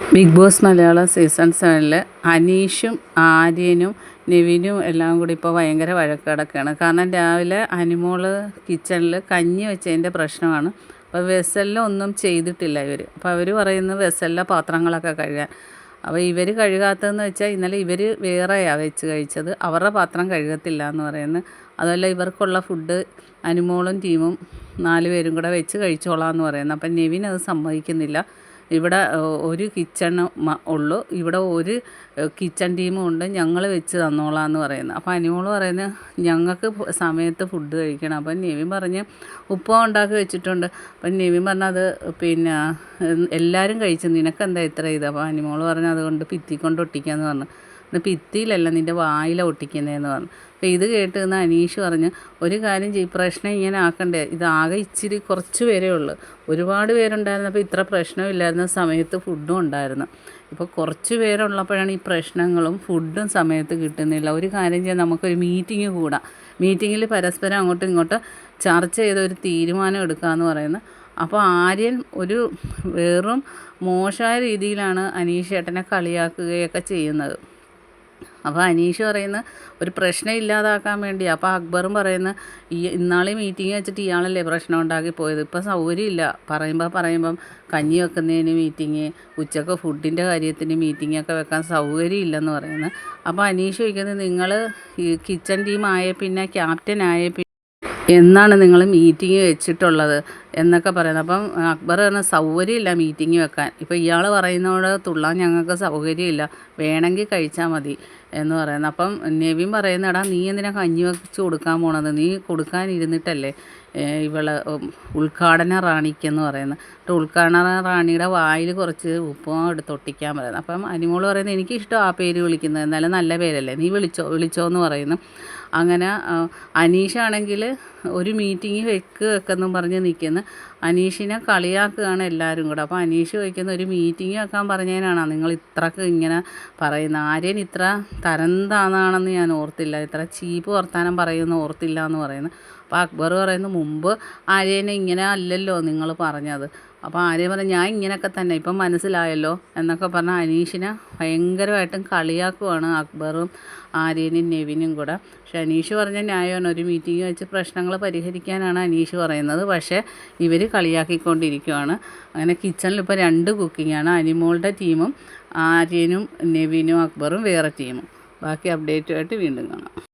Big boss Malayalam season സെവനിൽ അനീഷും ആര്യനും നിവിനും എല്ലാം കൂടി ഇപ്പോൾ ഭയങ്കര വഴക്കടക്കാണ്. കാരണം രാവിലെ അനിമോൾ കിച്ചണിൽ കഞ്ഞി വെച്ചതിന്റെ പ്രശ്നമാണ്. അപ്പോൾ വെസലിൽ ഒന്നും ചെയ്തിട്ടില്ല ഇവർ അപ്പോൾ അവർ പറയുന്ന വെസലിലെ പാത്രങ്ങളൊക്കെ കഴുകാൻ. അപ്പോൾ ഇവർ കഴുകാത്തതെന്ന് വെച്ചാൽ ഇന്നലെ ഇവർ വേറെയാണ് വെച്ച് കഴിച്ചത്. അവരുടെ പാത്രം കഴുകത്തില്ല എന്ന് പറയുന്നത് അതുമല്ല ഇവർക്കുള്ള ഫുഡ് അനിമോളും ടീമും നാല് പേരും കൂടെ വെച്ച് കഴിച്ചോളാം എന്ന് പറയുന്നത് അപ്പം നെവിൻ അത് സമ്മതിക്കുന്നില്ല. ഇവിടെ ഒരു കിച്ചൺ ഉള്ളൂ. ഇവിടെ ഒരു കിച്ചൺ ടീമും ഉണ്ട്. ഞങ്ങൾ വെച്ച് തന്നോളാം എന്ന് പറയുന്നത് അപ്പോൾ അനിമോൾ പറയുന്നത് ഞങ്ങൾക്ക് സമയത്ത് ഫുഡ് കഴിക്കണം. അപ്പം നെവിൻ പറഞ്ഞ് ഉപ്പ ഉണ്ടാക്കി വെച്ചിട്ടുണ്ട്. അപ്പം നെവിൻ പറഞ്ഞത് പിന്നെ എല്ലാവരും കഴിച്ചു. നിനക്കെന്താ ഇത്ര ഇത്? അപ്പോൾ അനിമോൾ പറഞ്ഞു അതുകൊണ്ട് ഭിത്തിക്കൊണ്ട് ഒട്ടിക്കാമെന്ന് പറഞ്ഞു. ഭിത്തിയിലല്ല നിന്റെ വായില ഒട്ടിക്കുന്നതെന്ന് പറഞ്ഞു. അപ്പോൾ ഇത് കേട്ട് നിന്ന് അനീഷ് പറഞ്ഞു ഒരു കാര്യം ചെയ്യും പ്രശ്നം ഇങ്ങനെ ആക്കണ്ടേ? ഇതാകെ ഇച്ചിരി കുറച്ച് പേരേ ഉള്ളൂ. ഒരുപാട് പേരുണ്ടായിരുന്നപ്പോൾ ഇത്ര പ്രശ്നമില്ലായിരുന്ന സമയത്ത് ഫുഡും ഉണ്ടായിരുന്നു. ഇപ്പോൾ കുറച്ച് പേരുള്ളപ്പോഴാണ് ഈ പ്രശ്നങ്ങളും ഫുഡും സമയത്ത് കിട്ടുന്നില്ല. ഒരു കാര്യം ചെയ്യാൻ നമുക്കൊരു മീറ്റിംഗ് കൂടാം. മീറ്റിങ്ങിൽ പരസ്പരം അങ്ങോട്ടും ഇങ്ങോട്ടും ചർച്ച ചെയ്ത് ഒരു തീരുമാനം എടുക്കാമെന്ന് പറയുന്നത് അപ്പോൾ ആര്യൻ ഒരു വെറും മോശമായ രീതിയിലാണ് അനീഷ് ഏട്ടനെ കളിയാക്കുകയൊക്കെ ചെയ്യുന്നത്. അപ്പോൾ അനീഷ് പറയുന്ന ഒരു പ്രശ്നം ഇല്ലാതാക്കാൻ വേണ്ടി. അപ്പോൾ അക്ബറും പറയുന്ന ഈ ഇന്നാളെ മീറ്റിംഗ് വെച്ചിട്ട് ഇയാളല്ലേ പ്രശ്നം ഉണ്ടാക്കി പോയത്? ഇപ്പോൾ സൗകര്യമില്ല. പറയുമ്പോൾ പറയുമ്പം കഞ്ഞി വെക്കുന്നതിന് മീറ്റിംഗ് ഉച്ചയ്ക്ക് ഫുഡിന്റെ കാര്യത്തിന് മീറ്റിംഗ് ഒക്കെ വെക്കാൻ സൗകര്യമില്ലെന്ന് പറയുന്നത് അപ്പോൾ അനീഷ് ചോദിക്കുന്നത് നിങ്ങൾ ഈ കിച്ചൺ ടീം ആയ പിന്നെ ക്യാപ്റ്റൻ ആയ എന്നാണ് നിങ്ങൾ മീറ്റിംഗ് വെച്ചിട്ടുള്ളത്. എന്നൊക്കെ പറയുന്നത് അപ്പം അക്ബർ പറഞ്ഞ സൗകര്യമില്ല മീറ്റിംഗ് വെക്കാൻ. ഇപ്പോൾ ഇയാൾ പറയുന്നതോട് തുള്ളാൻ ഞങ്ങൾക്ക് സൗകര്യമില്ല. വേണമെങ്കിൽ കഴിച്ചാൽ മതി എന്ന് പറയുന്നത് അപ്പം നെവിൻ പറയുന്ന എടാ നീ എന്തിനാ കഞ്ഞി വെച്ച് കൊടുക്കാൻ പോണത്? നീ കൊടുക്കാൻ ഇരുന്നിട്ടല്ലേ ഇവൾ ഉദ്ഘാടന റാണിക്കെന്ന് പറയുന്നത്. ഉദ്ഘാടന റാണിയുടെ വായിൽ കുറച്ച് ഉപ്പും എടുത്ത് ഒട്ടിക്കാൻ പറയുന്നത് അപ്പം അനിമോൾ പറയുന്നത് എനിക്കിഷ്ടം ആ പേര് വിളിക്കുന്നത്. എന്നാലും നല്ല പേരല്ലേ. നീ വിളിച്ചോ വിളിച്ചോ എന്ന് പറയുന്നു. അങ്ങനെ അനീഷാണെങ്കിൽ ഒരു മീറ്റിംഗ് വെക്ക് വെക്കെന്നും പറഞ്ഞ് നിൽക്കുന്നു. അനീഷിനെ കളിയാക്കുകയാണ് എല്ലാവരും കൂടെ. അപ്പോൾ അനീഷ് ചോദിക്കുന്ന ഒരു മീറ്റിംഗ് വെക്കാൻ പറഞ്ഞതിനാണ്? നിങ്ങൾ ഇത്രക്ക് ഇങ്ങനെ പറയുന്നത് ആര്യൻ ഇത്ര തരം ഞാൻ ഓർത്തില്ല. ഇത്ര ചീപ്പ് വർത്താനം പറയുമെന്ന് ഓർത്തില്ല എന്ന് പറയുന്നത് അപ്പോൾ അക്ബർ പറയുന്നു മുമ്പ് ആര്യനെ ഇങ്ങനെ അല്ലല്ലോ നിങ്ങൾ പറഞ്ഞത്. അപ്പോൾ ആര്യ പറഞ്ഞു ഞാൻ ഇങ്ങനെയൊക്കെ തന്നെ ഇപ്പം മനസ്സിലായല്ലോ എന്നൊക്കെ പറഞ്ഞാൽ അനീഷിനെ ഭയങ്കരമായിട്ടും കളിയാക്കുവാണ് അക്ബറും ആര്യനും നെവിനും കൂടെ. പക്ഷെ അനീഷ് പറഞ്ഞ ന്യായമാണ് ഒരു മീറ്റിംഗ് വെച്ച് പ്രശ്നങ്ങൾ പരിഹരിക്കാനാണ് അനീഷ് പറയുന്നത്. പക്ഷേ ഇവർ കളിയാക്കിക്കൊണ്ടിരിക്കുവാണ്. അങ്ങനെ കിച്ചണിൽ ഇപ്പോൾ രണ്ട് കുക്കിങ്ങാണ് അനിമോളുടെ ടീമും ആര്യനും നെവിനും അക്ബറും വേറെ ടീമും. ബാക്കി അപ്ഡേറ്റുമായിട്ട് വീണ്ടും കാണാം.